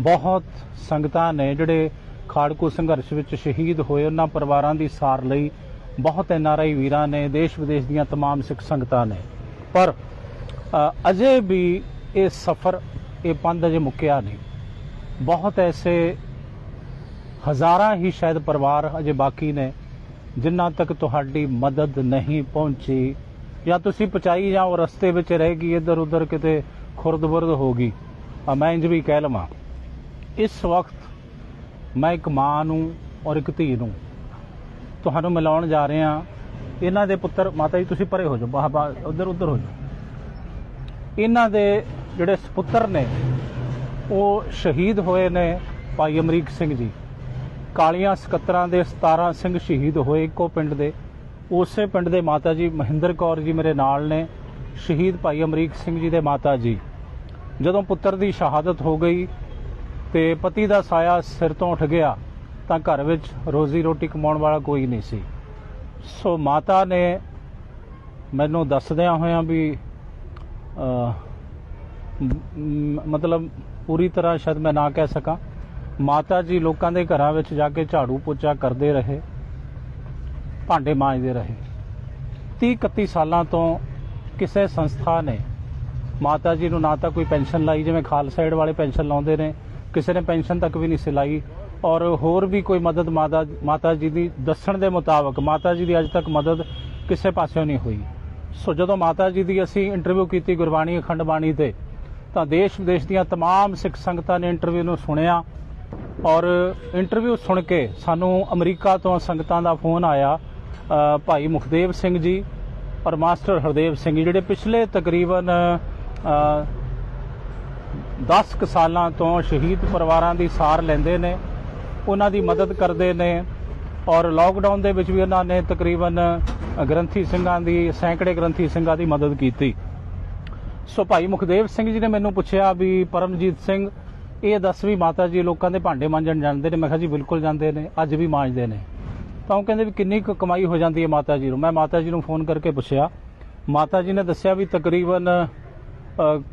ਬਹੁਤ ਸੰਗਤਾਂ ਨੇ ਜਿਹੜੇ ਖਾੜਕੂ ਸੰਘਰਸ਼ ਵਿੱਚ ਸ਼ਹੀਦ ਹੋਏ ਉਹਨਾਂ ਪਰਿਵਾਰਾਂ ਦੀ ਸਾਰ ਲਈ ਬਹੁਤ ਐਨਆਰਆਈ ਵੀਰਾਂ ਨੇ ਦੇਸ਼ ਵਿਦੇਸ਼ ਦੀਆਂ तमाम ਸਿੱਖ ਸੰਗਤਾਂ ਨੇ ਪਰ ਅ, ਅਜੇ ਵੀ ਇਹ ਸਫ਼ਰ ਇਹ ਪੰਧ ਅਜੇ ਮੁੱਕਿਆ ਨਹੀਂ ਬਹੁਤ ਐਸੇ ਹਜ਼ਾਰਾਂ ਹੀ ਸ਼ਾਇਦ ਪਰਿਵਾਰ ਅਜੇ ਬਾਕੀ ਨੇ ਜਿਨ੍ਹਾਂ ਤੱਕ ਤੁਹਾਡੀ ਮਦਦ ਨਹੀਂ ਪਹੁੰਚੀ ਜਾਂ ਤੁਸੀਂ ਪਹੁੰਚਾਈ ਜਾਂ ਉਹ ਰਸਤੇ ਵਿੱਚ ਰਹਿ ਗਈ ਇੱਧਰ ਉੱਧਰ ਕਿਤੇ ਖੁਰਦ-ਬੁਰਦ ਹੋ ਗਈ ਆ ਮੈਂ ਇੰਜ ਵੀ ਕਹਿ ਲਵਾਂ ਇਸ ਵਕਤ ਮੈਂ ਇੱਕ ਮਾਂ ਨੂੰ ਔਰ ਇੱਕ ਧੀ ਨੂੰ ਤੁਹਾਨੂੰ ਮਿਲਾਉਣ ਜਾ ਰਹੇ ਹਾਂ। ਇਹਨਾਂ ਦੇ ਪੁੱਤਰ, ਮਾਤਾ ਜੀ, ਤੁਸੀਂ ਪਰੇ ਹੋ ਜਾਓ ਬਾਹ ਬਾਹ ਉੱਧਰ ਉੱਧਰ ਹੋ ਜਾਓ। ਇਹਨਾਂ ਦੇ ਜਿਹੜੇ ਸੁਪੁੱਤਰ ਨੇ, ਉਹ ਸ਼ਹੀਦ ਹੋਏ ਨੇ ਭਾਈ ਅਮਰੀਕ ਸਿੰਘ ਜੀ। ਕਾਲੀਆਂ ਸਕੱਤਰਾਂ ਦੇ 17 ਸਿੰਘ ਸ਼ਹੀਦ ਹੋਏ ਇੱਕੋ ਪਿੰਡ ਦੇ। ਉਸੇ ਪਿੰਡ ਦੇ ਮਾਤਾ ਜੀ ਮਹਿੰਦਰ ਕੌਰ ਜੀ ਮੇਰੇ ਨਾਲ ਨੇ, ਸ਼ਹੀਦ ਭਾਈ ਅਮਰੀਕ ਸਿੰਘ ਜੀ ਦੇ ਮਾਤਾ ਜੀ। ਜਦੋਂ ਪੁੱਤਰ ਦੀ ਸ਼ਹਾਦਤ ਹੋ ਗਈ ਤੇ ਪਤੀ ਦਾ ਸਾਇਆ ਸਿਰ ਤੋਂ ਉੱਠ ਗਿਆ ਤਾਂ ਘਰ ਵਿੱਚ ਰੋਜ਼ੀ ਰੋਟੀ ਕਮਾਉਣ ਵਾਲਾ ਕੋਈ ਨਹੀਂ ਸੀ। ਸੋ ਮਾਤਾ ਨੇ ਮੈਨੂੰ ਦੱਸਦਿਆਂ ਹੋਇਆਂ ਵੀ ਮਤਲਬ ਪੂਰੀ ਤਰ੍ਹਾਂ ਸ਼ਾਇਦ ਮੈਂ ਨਾ ਕਹਿ ਸਕਾਂ, ਮਾਤਾ ਜੀ ਲੋਕਾਂ ਦੇ ਘਰਾਂ ਵਿੱਚ ਜਾ ਕੇ ਝਾੜੂ ਪੋਚਾ ਕਰਦੇ ਰਹੇ, ਭਾਂਡੇ ਮਾਂਜਦੇ ਰਹੇ। 30 31 ਸਾਲਾਂ ਤੋਂ ਕਿਸੇ ਸੰਸਥਾ ਨੇ ਮਾਤਾ ਜੀ ਨੂੰ ਨਾ ਤਾਂ ਕੋਈ ਪੈਨਸ਼ਨ ਲਾਈ, ਜਿਵੇਂ ਖਾਲਸਾ ਏਡ ਵਾਲੇ ਪੈਨਸ਼ਨ ਲਾਉਂਦੇ ਨੇ ਕਿਸੇ ਨੇ ਪੈਨਸ਼ਨ ਤੱਕ ਵੀ ਨਹੀਂ ਸੀ ਲਾਈ ਔਰ ਹੋਰ ਵੀ ਕੋਈ ਮਦਦ ਮਾਤਾ ਮਾਤਾ ਜੀ ਦੀ ਦੱਸਣ ਦੇ ਮੁਤਾਬਕ ਮਾਤਾ ਜੀ ਦੀ ਅੱਜ ਤੱਕ ਮਦਦ ਕਿਸੇ ਪਾਸਿਓਂ ਨਹੀਂ ਹੋਈ ਸੋ ਜਦੋਂ ਮਾਤਾ ਜੀ ਦੀ ਅਸੀਂ ਇੰਟਰਵਿਊ ਕੀਤੀ ਗੁਰਬਾਣੀ ਅਖੰਡ ਬਾਣੀ ਤੇ ਤਾਂ ਦੇਸ਼ ਵਿਦੇਸ਼ ਦੀਆਂ तमाम ਸਿੱਖ ਸੰਗਤਾਂ ਨੇ ਇੰਟਰਵਿਊ ਨੂੰ ਸੁਣਿਆ ਔਰ ਇੰਟਰਵਿਊ ਸੁਣ ਕੇ ਸਾਨੂੰ ਅਮਰੀਕਾ ਤੋਂ ਸੰਗਤਾਂ ਦਾ ਫੋਨ ਆਇਆ ਅ, ਭਾਈ ਮੁਖਦੇਵ ਸਿੰਘ ਜੀ ਔਰ ਮਾਸਟਰ ਹਰਦੇਵ ਸਿੰਘ ਜੀ ਜਿਹੜੇ ਪਿਛਲੇ ਤਕਰੀਬਨ ਅ, 10 ਕੁ ਸਾਲਾਂ ਤੋਂ ਸ਼ਹੀਦ ਪਰਿਵਾਰਾਂ ਦੀ ਸਾਰ ਲੈਂਦੇ ਨੇ, ਉਹਨਾਂ ਦੀ ਮਦਦ ਕਰਦੇ ਨੇ ਔਰ ਲਾਕਡਾਊਨ ਦੇ ਵਿੱਚ ਵੀ ਉਹਨਾਂ ਨੇ ਤਕਰੀਬਨ ਗ੍ਰੰਥੀ ਸਿੰਘਾਂ ਦੀ, ਸੈਂਕੜੇ ਗ੍ਰੰਥੀ ਸਿੰਘਾਂ ਦੀ ਮਦਦ ਕੀਤੀ। ਸੋ ਭਾਈ ਮੁਖਦੇਵ ਸਿੰਘ ਜੀ ਨੇ ਮੈਨੂੰ ਪੁੱਛਿਆ ਵੀ ਪਰਮਜੀਤ ਸਿੰਘ, ਇਹ ਦੱਸ ਵੀ ਮਾਤਾ ਜੀ ਲੋਕਾਂ ਦੇ ਭਾਂਡੇ ਮਾਂਜਣ ਜਾਂਦੇ ਨੇ। ਮੈਂ ਕਿਹਾ ਜੀ ਬਿਲਕੁਲ ਜਾਂਦੇ ਨੇ, ਅੱਜ ਵੀ ਮਾਂਜਦੇ ਨੇ। ਤਾਂ ਉਹ ਕਹਿੰਦੇ ਵੀ ਕਿੰਨੀ ਕੁ ਕਮਾਈ ਹੋ ਜਾਂਦੀ ਹੈ ਮਾਤਾ ਜੀ ਨੂੰ। ਮੈਂ ਮਾਤਾ ਜੀ ਨੂੰ ਫੋਨ ਕਰਕੇ ਪੁੱਛਿਆ। ਮਾਤਾ ਜੀ ਨੇ ਦੱਸਿਆ ਵੀ ਤਕਰੀਬਨ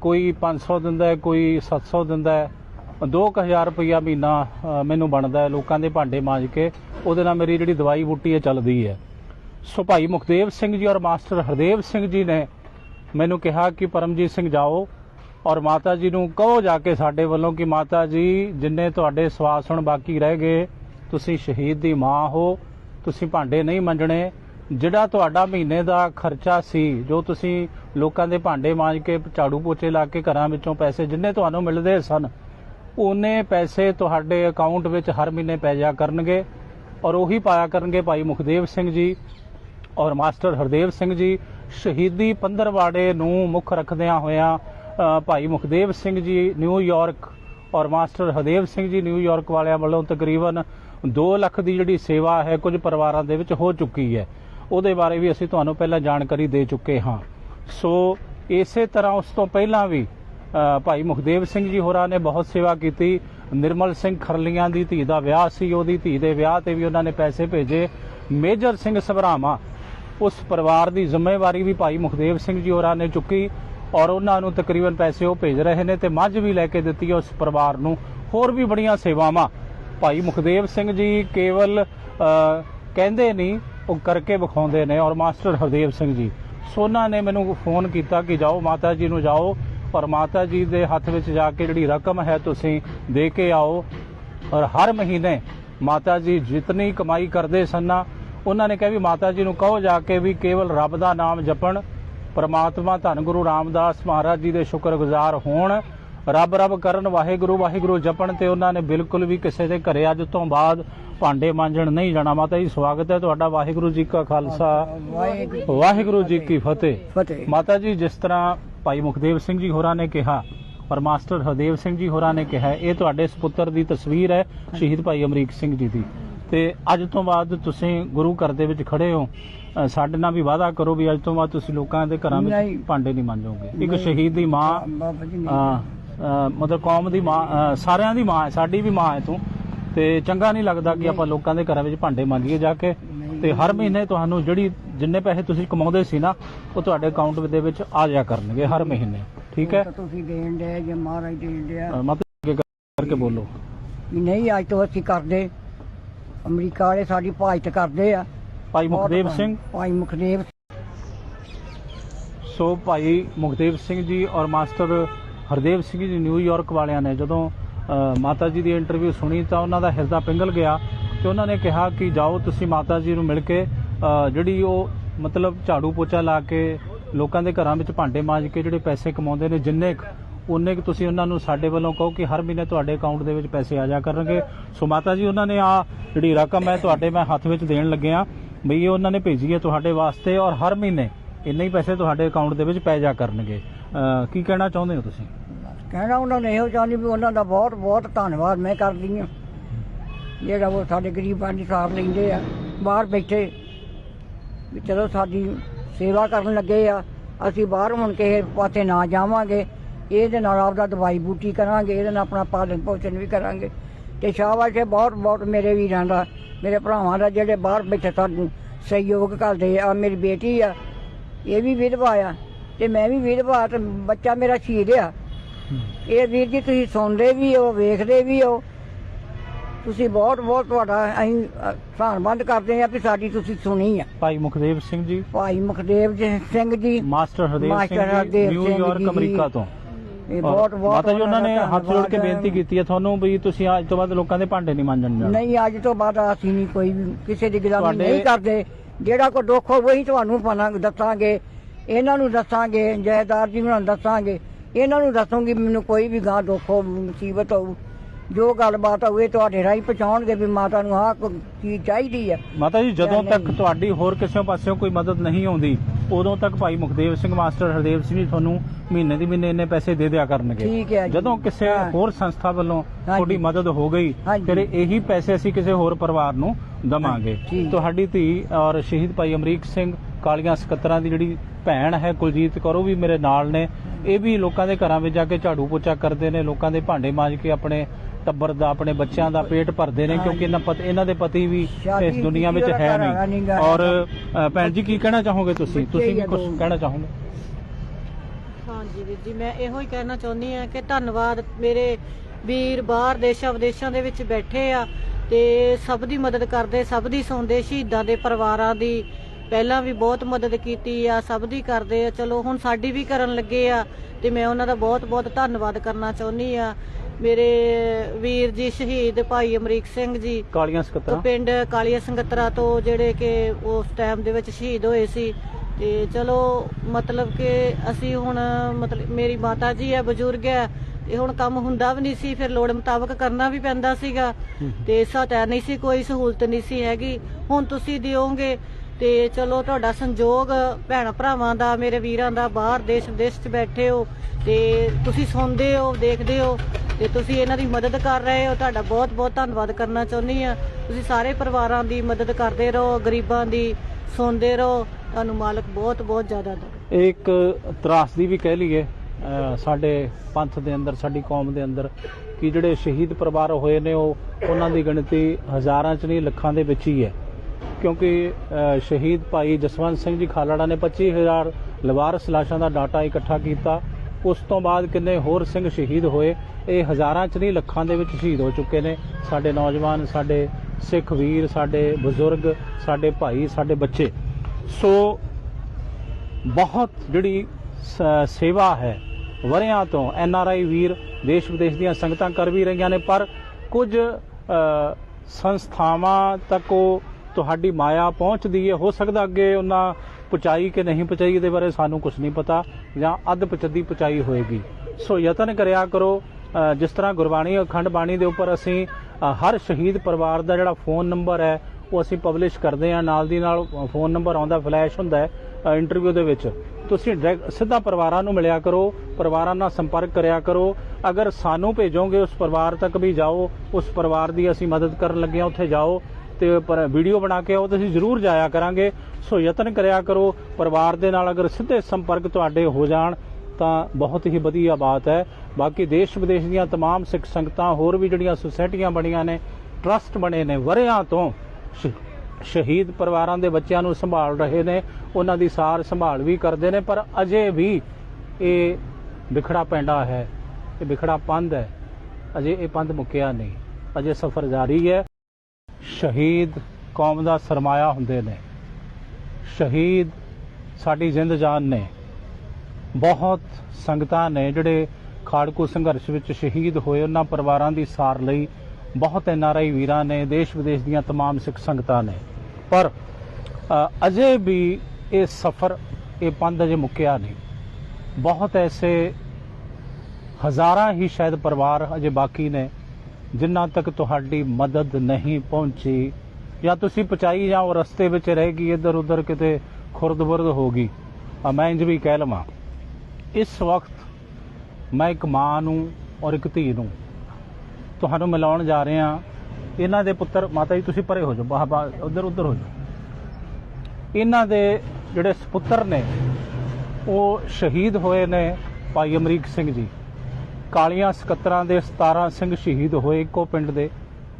ਕੋਈ 500 ਦਿੰਦਾ ਹੈ, ਕੋਈ 700 ਦਿੰਦਾ ਹੈ। 2000 ਰੁਪਇਆ ਮਹੀਨਾ ਮੈਨੂੰ ਬਣਦਾ ਹੈ ਲੋਕਾਂ ਦੇ ਭਾਂਡੇ ਮਾਂਜ ਕੇ। ਉਹਦੇ ਨਾਲ ਮੇਰੀ ਜਿਹੜੀ ਦਵਾਈ ਬੂਟੀ ਹੈ ਚੱਲਦੀ ਹੈ। ਸੋ ਭਾਈ ਮੁਖਦੇਵ ਸਿੰਘ ਜੀ ਔਰ ਮਾਸਟਰ ਹਰਦੇਵ ਸਿੰਘ ਜੀ ਨੇ ਮੈਨੂੰ ਕਿਹਾ ਕਿ ਪਰਮਜੀਤ ਸਿੰਘ ਜਾਓ ਔਰ ਮਾਤਾ ਜੀ ਨੂੰ ਕਹੋ ਜਾ ਕੇ ਸਾਡੇ ਵੱਲੋਂ ਕਿ ਮਾਤਾ ਜੀ, ਜਿੰਨੇ ਤੁਹਾਡੇ ਸਵਾਸ ਹੁਣ ਬਾਕੀ ਰਹਿ ਗਏ, ਤੁਸੀਂ ਸ਼ਹੀਦ ਦੀ ਮਾਂ ਹੋ, ਤੁਸੀਂ ਭਾਂਡੇ ਨਹੀਂ ਮੰਜਣੇ। ਜਿਹੜਾ ਤੁਹਾਡਾ ਮਹੀਨੇ ਦਾ ਖਰਚਾ ਸੀ, ਜੋ ਤੁਸੀਂ ਲੋਕਾਂ ਦੇ ਭਾਂਡੇ ਮਾਂਜ ਕੇ, ਝਾੜੂ ਪੋਚੇ ਲਾ ਕੇ ਘਰਾਂ ਵਿੱਚੋਂ ਪੈਸੇ ਜਿੰਨੇ ਤੁਹਾਨੂੰ ਮਿਲਦੇ ਸਨ, ਉਹਨੇ ਪੈਸੇ ਤੁਹਾਡੇ ਅਕਾਊਂਟ ਵਿੱਚ ਹਰ ਮਹੀਨੇ ਪੈ ਜਾ ਕਰਨਗੇ। ਔਰ ਉਹੀ ਪਾਇਆ ਕਰਨਗੇ ਭਾਈ ਮੁਖਦੇਵ ਸਿੰਘ ਜੀ ਔਰ ਮਾਸਟਰ ਹਰਦੇਵ ਸਿੰਘ ਜੀ। ਸ਼ਹੀਦੀ ਪੰਦਰਵਾੜੇ ਨੂੰ ਮੁੱਖ ਰੱਖਦਿਆਂ ਹੋਇਆਂ ਭਾਈ ਮੁਖਦੇਵ ਸਿੰਘ ਜੀ ਨਿਊਯਾਰਕ ਔਰ ਮਾਸਟਰ ਹਰਦੇਵ ਸਿੰਘ ਜੀ ਨਿਊਯਾਰਕ ਵਾਲਿਆਂ ਵੱਲੋਂ ਤਕਰੀਬਨ 2 ਲੱਖ ਦੀ ਜਿਹੜੀ ਸੇਵਾ ਹੈ ਕੁਝ ਪਰਿਵਾਰਾਂ ਦੇ ਵਿੱਚ ਹੋ ਚੁੱਕੀ ਹੈ। ਉਹਦੇ ਬਾਰੇ ਵੀ ਅਸੀਂ ਤੁਹਾਨੂੰ ਪਹਿਲਾਂ ਜਾਣਕਾਰੀ ਦੇ ਚੁੱਕੇ ਹਾਂ। ਸੋ ਇਸੇ ਤਰ੍ਹਾਂ ਉਸ ਤੋਂ ਪਹਿਲਾਂ ਵੀ ਅ, ਭਾਈ ਮੁਖਦੇਵ ਸਿੰਘ ਜੀ ਹੋਰਾਂ ਨੇ ਬਹੁਤ ਸੇਵਾ ਕੀਤੀ। ਨਿਰਮਲ ਸਿੰਘ ਖਰਲੀਆਂ ਦੀ ਧੀ ਦਾ ਵਿਆਹ ਸੀ ਉਹਦੀ ਧੀ ਦੇ ਵਿਆਹ ਤੇ ਵੀ ਉਹਨਾਂ ਨੇ ਪੈਸੇ ਭੇਜੇ। ਮੇਜਰ ਸਿੰਘ ਸਭਰਾਵਾਂ ਉਸ ਪਰਿਵਾਰ ਦੀ ਜ਼ਿੰਮੇਵਾਰੀ ਵੀ ਭਾਈ ਮੁਖਦੇਵ ਸਿੰਘ ਜੀ ਹੋਰਾਂ ਨੇ ਚੁੱਕੀ ਔਰ ਉਹਨਾਂ ਨੂੰ ਤਕਰੀਬਨ ਪੈਸੇ ਉਹ ਭੇਜ ਰਹੇ ਨੇ ਤੇ ਮੱਝ ਵੀ ਲੈ ਕੇ ਦਿੱਤੀ ਉਸ ਪਰਿਵਾਰ ਨੂੰ। ਹੋਰ ਵੀ ਬੜੀਆਂ ਸੇਵਾਵਾਂ। ਭਾਈ ਮੁਖਦੇਵ ਸਿੰਘ ਜੀ ਕੇਵਲ ਕਹਿੰਦੇ ਨਹੀਂ ਉਹ ਕਰਕੇ ਵਿਖਾਉਂਦੇ ਨੇ ਔਰ ਮਾਸਟਰ ਹਰਦੇਵ ਸਿੰਘ ਜੀ, ਸੋਨਾ ਨੇ ਮੈਨੂੰ ਫੋਨ ਕੀਤਾ ਕਿ ਜਾਓ, ਮਾਤਾ ਜੀ ਨੂੰ ਜਾਓ, ਔਰ ਮਾਤਾ ਜੀ ਦੇ ਹੱਥ ਵਿੱਚ ਜਾ ਕੇ ਜਿਹੜੀ ਰਕਮ ਹੈ ਤੁਸੀਂ ਦੇ ਕੇ ਆਓ। ਔਰ ਹਰ ਮਹੀਨੇ ਮਾਤਾ ਜੀ ਜਿਤਨੀ ਕਮਾਈ ਕਰਦੇ ਸਨ ਉਹਨਾਂ ਨੇ ਕਿਹਾ ਵੀ ਮਾਤਾ ਜੀ ਨੂੰ ਕਹੋ ਜਾ ਕੇ ਵੀ ਕੇਵਲ ਰੱਬ ਦਾ ਨਾਮ ਜਪਣ, ਪ੍ਰਮਾਤਮਾ ਧੰਨ ਗੁਰੂ ਰਾਮਦਾਸ ਮਹਾਰਾਜ ਜੀ ਦੇ ਸ਼ੁਕਰਗੁਜ਼ਾਰ ਹੋਣ, ਰੱਬ ਰੱਬ ਕਰਨ, ਵਾਹਿਗੁਰੂ ਵਾਹਿਗੁਰੂ ਜਪਣ ਤੇ ਉਹਨਾਂ ਨੇ ਬਿਲਕੁਲ ਵੀ ਕਿਸੇ ਦੇ ਘਰੇ ਅੱਜ ਤੋਂ ਬਾਅਦ ਭਾਂਡੇ ਮਾਂਜਣ ਨਹੀਂ ਜਾਣਾ। ਮਾਤਾ ਜੀ ਸਵਾਗਤ ਹੈ ਤੁਹਾਡਾ। ਵਾਹਿਗੁਰੂ ਜੀ ਕਾ ਖਾਲਸਾ। ਵਾਹਿਗੁਰੂ ਜੀ ਕੀ ਫਤਿਹ। ਮਾਤਾ ਜੀ ਜਿਸ ਤਰ੍ਹਾਂ ਭਾਈ ਮੁਖਦੇਵ ਸਿੰਘ ਜੀ ਹੋਰਾਂ ਨੇ ਕਿਹਾ ਪਰ ਮਾਸਟਰ ਹਰਦੇਵ ਸਿੰਘ ਜੀ ਹੋਰਾਂ ਨੇ ਕਿਹਾ ਇਹ ਤੁਹਾਡੇ ਸੁਪੁੱਤਰ ਦੀ ਤਸਵੀਰ ਹੈ ਸ਼ਹੀਦ ਭਾਈ ਅਮਰੀਕ ਸਿੰਘ ਜੀ ਦੀ। ਤੇ ਅੱਜ ਤੋਂ ਬਾਅਦ ਤੁਸੀਂ ਗੁਰੂ ਘਰ ਦੇ ਵਿੱਚ ਖੜੇ ਹੋ। ਸਾਡੇ ਨਾਲ ਵੀ ਵਾਅਦਾ ਕਰੋ ਵੀ ਅੱਜ ਤੋਂ ਬਾਅਦ ਤੁਸੀਂ ਲੋਕਾਂ ਦੇ ਘਰਾਂ ਵਿੱਚ। ਭਾਂਡੇ ਨਹੀਂ ਮਾਂਜੋਗੇ। ਇੱਕ। ਸ਼ਹੀਦ ਦੀ ਮਾਂ ਮਤਲਬ ਕੌਮ ਦੀ ਮਾਂ ਸਾਰਿਆਂ ਦੀ ਮਾਂ ਹੈ ਸਾਡੀ ਵੀ ਮਾਂ ਹੈ ਤੂੰ। ਤੇ ਚੰਗਾ ਨਹੀਂ ਲੱਗਦਾ ਕਿ ਆਪਾਂ ਲੋਕਾਂ ਦੇ ਘਰਾਂ ਵਿੱਚ ਭਾਂਡੇ ਮਾਂਜੀਏ ਜਾ ਕੇ। ਤੇ ਹਰ ਮਹੀਨੇ ਤੁਹਾਨੂੰ ਜਿਹੜੀ ਜਿੰਨੇ ਪੈਸੇ ਤੁਸੀਂ ਕਮਾਉਂਦੇ ਸੀ ਨਾ ਉਹ ਤੁਹਾਡੇ ਅਕਾਊਂਟ ਦੇ ਵਿੱਚ ਆ ਜਾ ਕਰਨਗੇ ਹਰ ਮਹੀਨੇ। ਠੀਕ ਹੈ? ਤੁਸੀਂ ਦੇਣ ਦੇ ਜੇ ਮਹਾਰਾਜ ਦੇਣ ਦੇ ਮਤਲਬ ਕਰਕੇ ਬੋਲੋ। ਵੀ ਨਹੀਂ ਅੱਜ ਤੋਂ ਅਸੀਂ ਕਰਦੇ। ਅਮਰੀਕਾ ਵਾਲੇ ਸਾਡੀ ਭਾਜਤ ਕਰਦੇ ਆ। ਭਾਈ ਮੁਖਦੇਵ ਸਿੰਘ। ਭਾਈ ਮੁਖਦੇਵ ਸੋ ਭਾਈ ਮੁਖਦੇਵ ਸਿੰਘ ਜੀ ਔਰ ਮਾਸਟਰ ਹਰਦੇਵ ਸਿੰਘ ਜੀ ਨਿਊਯਾਰਕ ਵਾਲਿਆਂ ਨੇ ਜਦੋਂ ਮਾਤਾ ਜੀ ਦੀ ਇੰਟਰਵਿਊ ਸੁਣੀ ਤਾਂ ਉਹਨਾਂ ਦਾ ਹਿਰਦਾ ਪਿੰਗਲ ਗਿਆ ਤੇ ਉਹਨਾਂ ਨੇ ਕਿਹਾ ਕਿ ਜਾਓ ਤੁਸੀਂ ਮਾਤਾ ਜੀ ਨੂੰ ਮਿਲ ਕੇ ਜਿਹੜੀ ਉਹ ਮਤਲਬ ਝਾੜੂ ਪੋਚਾ ਲਾ ਕੇ ਲੋਕਾਂ ਦੇ ਘਰਾਂ ਵਿੱਚ ਭਾਂਡੇ ਮਾਂਜ ਕੇ ਜਿਹੜੇ ਪੈਸੇ ਕਮਾਉਂਦੇ ਨੇ ਜਿੰਨੇ ਕੁ, ਉਹਨੇ ਕਿ ਤੁਸੀਂ ਉਹਨਾਂ ਨੂੰ ਸਾਡੇ ਵੱਲੋਂ ਕਹੋ ਕਿ ਹਰ ਮਹੀਨੇ ਤੁਹਾਡੇ ਅਕਾਊਂਟ ਦੇ ਵਿੱਚ ਪੈਸੇ ਆ ਜਾ ਕਰਨਗੇ। ਸੋ ਮਾਤਾ ਜੀ, ਉਹਨਾਂ ਨੇ ਆ ਜਿਹੜੀ ਰਕਮ ਹੈ ਤੁਹਾਡੇ ਮੈਂ ਹੱਥ ਵਿੱਚ ਦੇਣ ਲੱਗਿਆ ਬਈ ਇਹ ਉਹਨਾਂ ਨੇ ਭੇਜੀ ਹੈ ਤੁਹਾਡੇ ਵਾਸਤੇ ਔਰ ਹਰ ਮਹੀਨੇ ਇੰਨੇ ਹੀ ਪੈਸੇ ਤੁਹਾਡੇ ਅਕਾਊਂਟ ਦੇ ਵਿੱਚ ਪੈ ਜਾ ਕਰਨਗੇ। ਕੀ ਕਹਿਣਾ ਚਾਹੁੰਦੇ ਹੋ ਤੁਸੀਂ? ਕਹਿਣਾ ਉਹਨਾਂ ਨੇ ਇਹੋ ਚਾਹੁੰਦੀ ਵੀ ਉਹਨਾਂ ਦਾ ਬਹੁਤ ਬਹੁਤ ਧੰਨਵਾਦ ਮੈਂ ਕਰਦੀ ਹਾਂ। ਜਿਹੜਾ ਉਹ ਸਾਡੇ ਗਰੀਬਾਂ ਦੀ ਸਾਰ ਲੈਂਦੇ ਆ, ਬਾਹਰ ਬੈਠੇ, ਵੀ ਚਲੋ ਸਾਡੀ ਸੇਵਾ ਕਰਨ ਲੱਗੇ ਆ, ਅਸੀਂ ਬਾਹਰ ਹੁਣ ਕਿਸੇ ਪਾਸੇ ਨਾ ਜਾਵਾਂਗੇ, ਇਹਦੇ ਨਾਲ ਆਪਦਾ ਦਵਾਈ ਬੂਟੀ ਕਰਾਂਗੇ, ਇਹਦੇ ਨਾਲ ਆਪਣਾ ਪਾਲਣ ਪੋਸ਼ਣ ਵੀ ਕਰਾਂਗੇ। ਤੇ ਸ਼ਾਬਾਸ਼ ਹੈ, ਬਹੁਤ ਬਹੁਤ ਮੇਰੇ ਵੀਰਾਂ ਦਾ, ਮੇਰੇ ਭਰਾਵਾਂ ਦਾ, ਜਿਹੜੇ ਬਾਹਰ ਬੈਠੇ ਸਾਨੂੰ ਸਹਿਯੋਗ ਕਰਦੇ ਆ, ਮੇਰੀ ਬੇਟੀ ਆ, ਇਹ ਵੀ ਵਿਧਵਾ ਆ, ਤੇ ਮੈਂ ਵੀ ਵਿਧਵਾ ਤੇ ਬੱਚਾ ਮੇਰਾ ਸ਼ਹੀਦ ਆ। ਇਹ ਵੀਰ ਜੀ ਤੁਸੀਂ ਸੁਣਦੇ ਵੀ ਹੋ ਵੇਖਦੇ ਵੀ ਹੋ। ਤੁਸੀਂ ਬਹੁਤ ਬਹੁਤ ਤੁਹਾਡਾ ਅਸੀਂ ਅ, ਧੰਨਵਾਦ ਕਰਦੇ ਆ ਵੀ ਸਾਡੀ ਤੁਸੀਂ ਸੁਣੀ ਆ। ਭਾਈ ਮੁਖਦੇਵ ਸਿੰਘ ਜੀ। ਭਾਈ ਮੁਖਦੇਵ ਜੀ Singh ji. Master Hardev master Singh ji Hardev Singh New York ji. America ਤੋਂ। ਇਹ ਔਰ ਬਹੁਤ ਬਹੁਤ ਮਾਤਾ ਜੀ ਉਹਨਾਂ ਨੇ ਹੱਥ ਜੋੜ ਕੇ। ਬੇਨਤੀ ਕੀਤੀ ਹੈ ਤੁਹਾਨੂੰ ਵੀ ਤੁਸੀਂ ਅੱਜ ਤੋਂ ਬਾਅਦ ਲੋਕਾਂ ਦੇ ਭਾਂਡੇ ਨਹੀਂ ਮਾਂਜਣ ਜਾਣਾ। ਨਹੀਂ ਅੱਜ ਤੋਂ ਬਾਅਦ ਅਸੀਂ ਨਹੀਂ ਕੋਈ ਵੀ ਕਿਸੇ ਦੀ ਗੁਲਾਮੀ ਤੁਹਾਡੇ- ਨਹੀਂ ਕਰਦੇ। ਜਿਹੜਾ ਕੋ ਦੁੱਖ ਹੋ ਵਹੀ ਤੁਹਾਨੂੰ ਪਨਾ ਦੱਸਾਂਗੇ। ਇਹਨਾਂ ਨੂੰ ਦੱਸਾਂਗੇ ਜੈਦਾਰ ਜੀ ਨੂੰ ਦੱਸਾਂਗੇ। ਇਹਨਾਂ ਨੂੰ ਦੱਸੂਗੀ ਮੈਨੂੰ ਕੋਈ ਵੀ ਗਾਂ ਦੁੱਖ ਹੋ ਮੁਸੀਬਤ ਹੋ ਜੋ ਗੱਲਬਾਤ ਹੋਵੇ ਤੁਹਾਡੇ ਰਾਹੀਂ ਪਹੁੰਚਾਉਣਗੇ ਵੀ ਮਾਤਾ ਨੂੰ ਆਹ ਚੀਜ਼ ਚਾਹੀਦੀ ਹੈ ਮਾਤਾ ਜੀ ਜਦੋਂ ਨਹੀਂ। ਤੱਕ ਤੁਹਾਡੀ ਹੋਰ ਕਿਸੇ ਪਾਸਿਓਂ ਕੋਈ ਮਦਦ ਨਹੀਂ ਆਉਂਦੀ ਉਦੋਂ ਤੱਕ ਭਾਈ ਮੁਖਦੇਵ ਸਿੰਘ ਮਾਸਟਰ ਹਰਦੇਵ ਸਿੰਘ ਜੀ ਤੁਹਾਨੂੰ ਮਹੀਨੇ ਦੀ ਮਹੀਨੇ ਇੰਨੇ ਪੈਸੇ ਦੇ ਦਿਆ ਕਰਨਗੇ ਠੀਕ ਹੈ ਜੀ। ਜਦੋਂ ਕਿਸੇ ਹਾਂ। ਹੋਰ ਸੰਸਥਾ ਵੱਲੋਂ। ਤੁਹਾਡੀ ਮਦਦ ਹੋ ਗਈ ਹਾਂਜੀ। ਫਿਰ ਇਹੀ ਪੈਸੇ ਅਸੀਂ ਕਿਸੇ ਹੋਰ ਪਰਿਵਾਰ ਨੂੰ ਦਵਾਂਗੇ ਠੀਕ। ਤੁਹਾਡੀ ਧੀ ਔਰ ਸ਼ਹੀਦ ਭਾਈ ਅਮਰੀਕ ਸਿੰਘ ਕਾਲੀਆਂ ਸਕੱਤਰਾਂ ਦੀ ਜਿਹੜੀ ਭੈਣ ਹੈ ਕੁਲਜੀਤ ਕੌਰ ਉਹ ਵੀ ਮੇਰੇ ਨਾਲ ਨੇ ਇਹ ਵੀ ਲੋਕਾਂ ਦੇ ਘਰਾਂ ਵਿੱਚ ਜਾ ਕੇ ਝਾੜੂ ਪੋਚਾ ਕਰਦੇ ਨੇ ਲੋਕਾਂ ਦੇ ਭਾਂਡੇ ਮਾਂਜ ਕੇ ਆਪਣੇ ਟੱਬਰ ਦਾ ਆਪਣੇ ਬੱਚਿਆਂ ਦਾ ਪੇਟ ਭਰਦੇ ਨੇ ਕਿਉਂਕਿ ਇਹਨਾਂ ਪਤ ਇਹਨਾਂ ਦੇ ਪਤੀ ਵੀ ਇਸ ਦੁਨੀਆ ਵਿੱਚ ਹੈ ਨਹੀਂ। ਔਰ ਭੈਣ ਜੀ ਕੀ ਕਹਿਣਾ ਚਾਹੋਗੇ ਤੁਸੀਂ ਤੁਸੀਂ ਵੀ ਕੁਝ। ਕਹਿਣਾ ਚਾਹੋਗੇ ਹਾਂਜੀ ਵੀਰ ਜੀ ਮੈਂ ਇਹੋ ਹੀ ਕਹਿਣਾ ਚਾਹੁੰਦੀ ਆ ਕਿ ਧੰਨਵਾਦ ਮੇਰੇ ਵੀਰ ਬਾਹਰ ਦੇਸ਼ਾਂ ਵਿਦੇਸ਼ਾਂ ਦੇ ਵਿੱਚ ਬੈਠੇ ਆ ਤੇ ਸਭ ਦੀ ਮਦਦ ਕਰਦੇ ਸਭ ਦੀ ਸੁਣਦੇ ਸ਼ਹੀਦਾਂ ਦੇ ਪਰਿਵਾਰਾਂ ਦੀ ਪਹਿਲਾਂ ਵੀ ਬਹੁਤ ਮਦਦ ਕੀਤੀ ਆ ਸਭ ਦੀ ਕਰਦੇ ਆ। ਚਲੋ ਹੁਣ ਸਾਡੀ ਵੀ ਕਰਨ ਲੱਗੇ ਆ ਤੇ ਮੈਂ ਉਹਨਾਂ ਦਾ ਬਹੁਤ ਬਹੁਤ ਧੰਨਵਾਦ ਕਰਨਾ ਚਾਹੁੰਦੀ ਆ। ਮੇਰੇ ਵੀਰ ਜੀ ਸ਼ਹੀਦ ਭਾਈ ਅਮਰੀਕ ਸਿੰਘ ਜੀ ਕਾਲੀਆਂ ਤੋਂ ਸਕੱਤਰਾਂ ਪਿੰਡ ਕਾਲੀਆ ਸੰਗਤਰਾ ਤੋਂ ਜਿਹੜੇ ਕਿ ਉਸ ਟਾਈਮ ਦੇ ਵਿੱਚ ਸ਼ਹੀਦ ਹੋਏ ਸੀ। ਤੇ ਚਲੋ ਮਤਲਬ ਕਿ ਅਸੀਂ ਹੁਣ ਮਤਲਬ ਮੇਰੀ ਮਾਤਾ ਜੀ ਹੈ ਬਜ਼ੁਰਗ ਹੈ ਤੇ ਹੁਣ ਕੰਮ ਹੁੰਦਾ ਵੀ ਨਹੀਂ ਸੀ ਫਿਰ ਲੋੜ ਮੁਤਾਬਕ ਕਰਨਾ ਵੀ ਪੈਂਦਾ ਸੀਗਾ। ਤੇ ਸਾਡਾ ਨਹੀਂ ਸੀ ਕੋਈ ਸਹੂਲਤ ਨਹੀਂ ਸੀ ਹੈਗੀ। ਹੁਣ ਤੁਸੀਂ ਦਿਓਗੇ ਤੇ ਚਲੋ ਤੁਹਾਡਾ ਸੰਯੋਗ ਭੈਣ ਭਰਾਵਾਂ ਦਾ, ਮੇਰੇ ਵੀਰਾਂ ਦਾ, ਬਾਹਰ ਦੇਸ਼ ਵਿਦੇਸ਼ 'ਚ ਬੈਠੇ ਹੋ ਤੇ ਤੁਸੀਂ ਸੁਣਦੇ ਹੋ, ਦੇਖਦੇ ਹੋ ਤੇ ਤੁਸੀਂ ਇਹਨਾਂ ਦੀ ਮਦਦ ਕਰ ਰਹੇ ਹੋ। ਤੁਹਾਡਾ ਬਹੁਤ ਬਹੁਤ ਧੰਨਵਾਦ ਕਰਨਾ ਚਾਹੁੰਦੀ ਆ ਤੁਸੀਂ ਸਾਰੇ ਪਰਿਵਾਰਾਂ ਦੀ ਮਦਦ ਕਰਦੇ ਰਹੋ, ਗਰੀਬਾਂ ਦੀ ਸੁਣਦੇ ਰਹੋ। ਤੁਹਾਨੂੰ ਮਾਲਕ ਬਹੁਤ ਬਹੁਤ ਜ਼ਿਆਦਾ ਦੇ ਇਹ ਇੱਕ ਤਰਾਸਦੀ ਵੀ ਕਹਿ ਲਈਏ ਸਾਡੇ ਪੰਥ ਦੇ ਅੰਦਰ, ਸਾਡੀ ਕੌਮ ਦੇ ਅੰਦਰ ਕਿ ਜਿਹੜੇ ਸ਼ਹੀਦ ਪਰਿਵਾਰ ਹੋਏ ਨੇ, ਉਹ ਉਹਨਾਂ ਦੀ ਗਿਣਤੀ ਹਜ਼ਾਰਾਂ ਚ ਨਹੀਂ, ਲੱਖਾਂ ਦੇ ਵਿੱਚ ਹੀ ਹੈ। ਕਿਉਂਕਿ ਸ਼ਹੀਦ ਭਾਈ ਜਸਵੰਤ ਸਿੰਘ ਜੀ ਖਾਲੜਾ ਨੇ 25000 ਲਵਾਰਸ ਲਾਸ਼ਾਂ ਦਾ ਡਾਟਾ ਇਕੱਠਾ ਕੀਤਾ। ਉਸ ਤੋਂ ਬਾਅਦ ਕਿੰਨੇ ਹੋਰ ਸਿੰਘ ਸ਼ਹੀਦ ਹੋਏ, ਇਹ ਹਜ਼ਾਰਾਂ ਚ ਨਹੀਂ, ਲੱਖਾਂ ਦੇ ਵਿੱਚ ਸ਼ਹੀਦ ਹੋ ਚੁੱਕੇ ਨੇ। ਸਾਡੇ ਨੌਜਵਾਨ, ਸਾਡੇ ਸਿੱਖ ਵੀਰ, ਸਾਡੇ ਬਜ਼ੁਰਗ, ਸਾਡੇ ਭਾਈ, ਸਾਡੇ ਬੱਚੇ। ਸੋ, ਬਹੁਤ ਜਿਹੜੀ ਸ- ਸੇਵਾ ਹੈ, ਵਰਿਆਂ ਤੋਂ ਐਨ ਆਰ ਆਈ ਵੀਰ ਦੇਸ਼ ਵਿਦੇਸ਼ ਦੀਆਂ ਸੰਗਤਾਂ ਕਰ ਵੀ ਰਹੀਆਂ ਨੇ, ਪਰ ਕੁਝ ਸੰਸਥਾਵਾਂ ਤੱਕ ਉਹ ਤੁਹਾਡੀ ਮਾਇਆ ਪਹੁੰਚਦੀ ਹੈ ਹੋ ਸਕਦਾ ਅੱਗੇ ਉਹਨਾਂ ਪਹੁੰਚਾਈ ਕਿ ਨਹੀਂ ਪਹੁੰਚਾਈ, ਇਹਦੇ ਬਾਰੇ ਸਾਨੂੰ ਕੁਝ ਨਹੀਂ ਪਤਾ, ਜਾਂ ਅੱਧ ਪਚੱਦੀ ਪਹੁੰਚਾਈ ਹੋਏਗੀ। ਸੋ ਯਤਨ ਕਰਿਆ ਕਰੋ ਜਿਸ ਤਰ੍ਹਾਂ ਗੁਰਬਾਣੀ ਅਖੰਡ ਬਾਣੀ ਦੇ ਉੱਪਰ ਅਸੀਂ ਹਰ ਸ਼ਹੀਦ ਪਰਿਵਾਰ ਦਾ ਜਿਹੜਾ ਫੋਨ ਨੰਬਰ ਹੈ, ਉਹ ਅਸੀਂ ਪਬਲਿਸ਼ ਕਰਦੇ ਹਾਂ, ਨਾਲ ਦੀ ਨਾਲ ਫੋਨ ਨੰਬਰ ਆਉਂਦਾ, ਫਲੈਸ਼ ਹੁੰਦਾ ਹੈ ਇੰਟਰਵਿਊ ਦੇ ਵਿੱਚ। ਤੁਸੀਂ ਡਾਇਰੈਕਟ ਸਿੱਧਾ ਪਰਿਵਾਰਾਂ ਨੂੰ ਮਿਲਿਆ ਕਰੋ, ਪਰਿਵਾਰਾਂ ਨਾਲ ਸੰਪਰਕ ਕਰਿਆ ਕਰੋ। ਅਗਰ ਸਾਨੂੰ ਭੇਜੋਗੇ ਉਸ ਪਰਿਵਾਰ ਤੱਕ ਵੀ ਜਾਓ, ਉਸ ਪਰਿਵਾਰ ਦੀ ਅਸੀਂ ਮਦਦ ਕਰਨ ਲੱਗੇ ਹਾਂ, ਉੱਥੇ ਜਾਓ। ਤੇ ਪਰ ਵੀਡੀਓ ਬਣਾ ਕੇ ਆਓ ਤੇ ਅਸੀਂ ਜ਼ਰੂਰ ਜਾਇਆ ਕਰਾਂਗੇ ਸੋ ਯਤਨ ਕਰਿਆ ਕਰੋ ਪਰਿਵਾਰ ਦੇ ਨਾਲ ਅਗਰ ਸਿੱਧੇ ਸੰਪਰਕ ਤੁਹਾਡੇ ਹੋ ਜਾਣ ਤਾਂ ਬਹੁਤ ਹੀ ਵਧੀਆ ਬਾਤ ਹੈ ਬਾਕੀ ਦੇਸ਼ ਵਿਦੇਸ਼ ਦੀਆਂ तमाम ਸਿੱਖ ਸੰਗਤਾਂ ਹੋਰ ਵੀ ਜਿਹੜੀਆਂ ਸੁਸਾਇਟੀਆਂ ਬਣੀਆਂ ਨੇ ਟਰਸਟ ਬਣੇ ਨੇ ਵਰਿਆਂ ਤੋਂ ਸ਼- ਸ਼ਹੀਦ ਪਰਿਵਾਰਾਂ ਦੇ ਬੱਚਿਆਂ ਨੂੰ ਸੰਭਾਲ ਰਹੇ ਨੇ ਉਹਨਾਂ ਦੀ ਸਾਰ ਸੰਭਾਲ ਵੀ ਕਰਦੇ ਨੇ ਪਰ ਅਜੇ ਵੀ ਇਹ ਵਿਖੜਾ ਪੈਂਡਾ ਹੈ ਇਹ ਵਿਖੜਾ ਪੰਧ ਹੈ ਅਜੇ ਇਹ ਪੰਧ ਮੁੱਕਿਆ ਨਹੀਂ ਅਜੇ ਸਫ਼ਰ ਜਾਰੀ ਹੈ ਸ਼ਹੀਦ ਕੌਮ ਦਾ ਸਰਮਾਇਆ ਹੁੰਦੇ ਨੇ ਸ਼ਹੀਦ ਸਾਡੀ ਜ਼ਿੰਦ ਜਾਨ ਨੇ ਬਹੁਤ ਸੰਗਤਾਂ ਨੇ ਜਿਹੜੇ ਖਾੜਕੂ ਸੰਘਰਸ਼ ਵਿੱਚ ਸ਼ਹੀਦ ਹੋਏ ਉਹਨਾਂ ਪਰਿਵਾਰਾਂ ਦੀ ਸਾਰ ਲਈ ਬਹੁਤ ਐਨਆਰਆਈ ਵੀਰਾਂ ਨੇ ਦੇਸ਼ ਵਿਦੇਸ਼ ਦੀਆਂ तमाम ਸਿੱਖ ਸੰਗਤਾਂ ਨੇ ਪਰ ਅ, ਅਜੇ ਵੀ ਇਹ ਸਫ਼ਰ ਇਹ ਪੰਧ ਅਜੇ ਮੁੱਕਿਆ ਨਹੀਂ ਬਹੁਤ ਐਸੇ ਹਜ਼ਾਰਾਂ ਹੀ ਸ਼ਾਇਦ ਪਰਿਵਾਰ ਅਜੇ ਬਾਕੀ ਨੇ ਜਿਨ੍ਹਾਂ ਤੱਕ ਤੁਹਾਡੀ ਮਦਦ ਨਹੀਂ ਪਹੁੰਚੀ, ਜਾਂ ਤੁਸੀਂ ਪਹੁੰਚਾਈ ਜਾਂ ਉਹ ਰਸਤੇ ਵਿੱਚ ਰਹਿ ਗਈ, ਇੱਧਰ ਉੱਧਰ ਕਿਤੇ ਖੁਰਦ-ਬੁਰਦ ਹੋ ਗਈ ਆ ਮੈਂ ਇੰਜ ਵੀ ਕਹਿ ਲਵਾਂ, ਇਸ ਵਕਤ ਮੈਂ ਇੱਕ ਮਾਂ ਨੂੰ ਔਰ ਇੱਕ ਧੀ ਨੂੰ ਤੁਹਾਨੂੰ ਮਿਲਾਉਣ ਜਾ ਰਹੇ ਹਾਂ ਇਹਨਾਂ ਦੇ ਪੁੱਤਰ, ਮਾਤਾ ਜੀ, ਤੁਸੀਂ ਪਰੇ ਹੋ ਜਾਓ ਬਾਹ ਬਾਹ ਉੱਧਰ ਉੱਧਰ ਹੋ ਜਾਓ। ਇਹਨਾਂ ਦੇ ਜਿਹੜੇ ਸੁਪੁੱਤਰ ਨੇ, ਉਹ ਸ਼ਹੀਦ ਹੋਏ ਨੇ ਭਾਈ ਅਮਰੀਕ ਸਿੰਘ ਜੀ। ਕਾਲੀਆਂ ਸਕੱਤਰਾਂ ਦੇ 17 ਸਿੰਘ ਸ਼ਹੀਦ ਹੋਏ ਇੱਕੋ ਪਿੰਡ ਦੇ।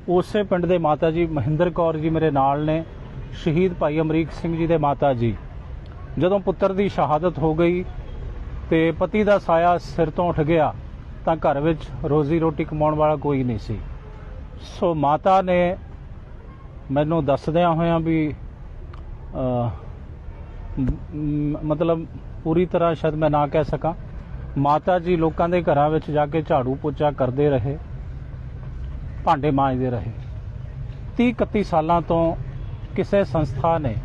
ਉਸੇ ਪਿੰਡ ਦੇ ਮਾਤਾ ਜੀ ਮਹਿੰਦਰ ਕੌਰ ਜੀ ਮੇਰੇ ਨਾਲ ਨੇ, ਸ਼ਹੀਦ ਭਾਈ ਅਮਰੀਕ ਸਿੰਘ ਜੀ ਦੇ ਮਾਤਾ ਜੀ। ਜਦੋਂ ਪੁੱਤਰ ਦੀ ਸ਼ਹਾਦਤ ਹੋ ਗਈ ਤੇ ਪਤੀ ਦਾ ਸਾਇਆ ਸਿਰ ਤੋਂ ਉੱਠ ਗਿਆ, ਤਾਂ ਘਰ ਵਿੱਚ ਰੋਜ਼ੀ ਰੋਟੀ ਕਮਾਉਣ ਵਾਲਾ ਕੋਈ ਨਹੀਂ ਸੀ। ਸੋ ਮਾਤਾ ਨੇ ਮੈਨੂੰ ਦੱਸਦਿਆਂ ਹੋਇਆਂ ਵੀ ਮਤਲਬ ਪੂਰੀ ਤਰ੍ਹਾਂ ਸ਼ਾਇਦ ਮੈਂ ਨਾ ਕਹਿ ਸਕਾਂ ਮਾਤਾ ਜੀ ਲੋਕਾਂ ਦੇ ਘਰਾਂ ਵਿੱਚ ਜਾ ਕੇ ਝਾੜੂ ਪੋਚਾ ਕਰਦੇ ਰਹੇ ਭਾਂਡੇ ਮਾਂਜਦੇ ਰਹੇ 30 31 ਸਾਲਾਂ ਤੋਂ ਕਿਸੇ ਸੰਸਥਾ ਨੇ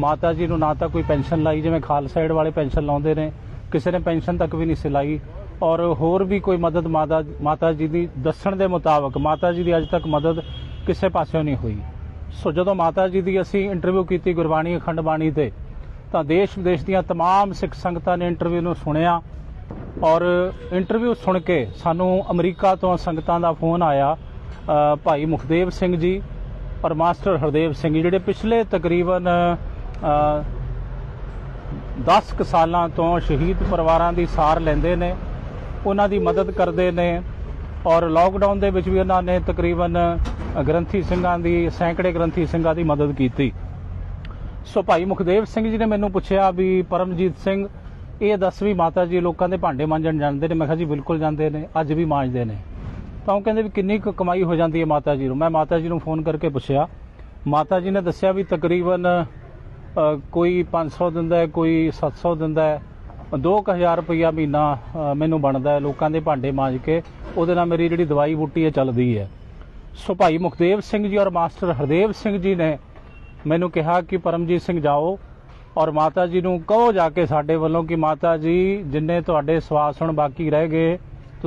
ਮਾਤਾ ਜੀ ਨੂੰ ਨਾ ਤਾਂ ਕੋਈ ਪੈਨਸ਼ਨ ਲਾਈ ਜਿਵੇਂ ਖਾਲਸਾ ਏਡ ਵਾਲੇ ਪੈਨਸ਼ਨ ਲਾਉਂਦੇ ਨੇ ਕਿਸੇ ਨੇ ਪੈਨਸ਼ਨ ਤੱਕ ਵੀ ਨਹੀਂ ਸੀ ਲਾਈ ਔਰ ਹੋਰ ਵੀ ਕੋਈ ਮਦਦ ਮਾਤਾ ਮਾਤਾ ਜੀ ਦੀ ਦੱਸਣ ਦੇ ਮੁਤਾਬਕ ਮਾਤਾ ਜੀ ਦੀ ਅੱਜ ਤੱਕ ਮਦਦ ਕਿਸੇ ਪਾਸਿਓਂ ਨਹੀਂ ਹੋਈ ਸੋ ਜਦੋਂ ਮਾਤਾ ਜੀ ਦੀ ਅਸੀਂ ਇੰਟਰਵਿਊ ਕੀਤੀ ਗੁਰਬਾਣੀ ਅਖੰਡ ਬਾਣੀ ਤੇ ਤਾਂ ਦੇਸ਼ ਵਿਦੇਸ਼ ਦੀਆਂ तमाम ਸਿੱਖ ਸੰਗਤਾਂ ਨੇ ਇੰਟਰਵਿਊ ਨੂੰ ਸੁਣਿਆ ਔਰ ਇੰਟਰਵਿਊ ਸੁਣ ਕੇ ਸਾਨੂੰ ਅਮਰੀਕਾ ਤੋਂ ਸੰਗਤਾਂ ਦਾ ਫੋਨ ਆਇਆ ਭਾਈ ਮੁਖਦੇਵ ਸਿੰਘ ਜੀ ਔਰ ਮਾਸਟਰ ਹਰਦੇਵ ਸਿੰਘ ਜੀ, ਜਿਹੜੇ ਪਿਛਲੇ ਤਕਰੀਬਨ ਅ, 10 ਕੁ ਸਾਲਾਂ ਤੋਂ ਸ਼ਹੀਦ ਪਰਿਵਾਰਾਂ ਦੀ ਸਾਰ ਲੈਂਦੇ ਨੇ ਉਹਨਾਂ ਦੀ ਮਦਦ ਕਰਦੇ ਨੇ ਔਰ ਲਾਕਡਾਊਨ ਦੇ ਵਿੱਚ ਵੀ ਉਹਨਾਂ ਨੇ ਤਕਰੀਬਨ ਗ੍ਰੰਥੀ ਸਿੰਘਾਂ ਦੀ ਸੈਂਕੜੇ ਗ੍ਰੰਥੀ ਸਿੰਘਾਂ ਦੀ ਮਦਦ ਕੀਤੀ। ਸੋ ਭਾਈ ਮੁਖਦੇਵ ਸਿੰਘ ਜੀ ਨੇ ਮੈਨੂੰ ਪੁੱਛਿਆ ਵੀ ਪਰਮਜੀਤ ਸਿੰਘ ਇਹ ਦੱਸ ਵੀ ਮਾਤਾ ਜੀ ਲੋਕਾਂ ਦੇ ਭਾਂਡੇ ਮਾਂਜਣ ਜਾਂਦੇ ਨੇ। ਮੈਂ ਕਿਹਾ ਜੀ ਬਿਲਕੁਲ ਜਾਂਦੇ ਨੇ ਅੱਜ ਵੀ ਮਾਂਜਦੇ ਨੇ। ਤਾਂ ਉਹ ਕਹਿੰਦੇ ਵੀ ਕਿੰਨੀ ਕੁ ਕਮਾਈ ਹੋ ਜਾਂਦੀ ਹੈ ਮਾਤਾ ਜੀ ਨੂੰ। ਮੈਂ ਮਾਤਾ ਜੀ ਨੂੰ ਫੋਨ ਕਰਕੇ ਪੁੱਛਿਆ। ਮਾਤਾ ਜੀ ਨੇ ਦੱਸਿਆ ਵੀ ਤਕਰੀਬਨ ਅ, ਕੋਈ 500 ਦਿੰਦਾ ਹੈ ਕੋਈ 700 ਦਿੰਦਾ ਹੈ। 2000 ਰੁਪਇਆ ਮਹੀਨਾ ਮੈਨੂੰ ਬਣਦਾ ਹੈ ਲੋਕਾਂ ਦੇ ਭਾਂਡੇ ਮਾਂਜ ਕੇ। ਉਹਦੇ ਨਾਲ ਮੇਰੀ ਜਿਹੜੀ ਦਵਾਈ ਬੂਟੀ ਹੈ ਚੱਲਦੀ ਹੈ। ਸੋ ਭਾਈ ਮੁਖਦੇਵ ਸਿੰਘ ਜੀ ਔਰ ਮਾਸਟਰ ਹਰਦੇਵ ਸਿੰਘ ਜੀ ਨੇ ਮੈਨੂੰ ਕਿਹਾ ਕਿ ਪਰਮਜੀਤ ਸਿੰਘ ਜਾਓ। ਔਰ ਮਾਤਾ ਜੀ ਨੂੰ ਕਹੋ ਜਾ ਕੇ ਸਾਡੇ ਵੱਲੋਂ ਕਿ ਮਾਤਾ ਜੀ, ਜਿੰਨੇ ਤੁਹਾਡੇ ਸਵਾਸ ਹੁਣ ਬਾਕੀ ਰਹਿ ਗਏ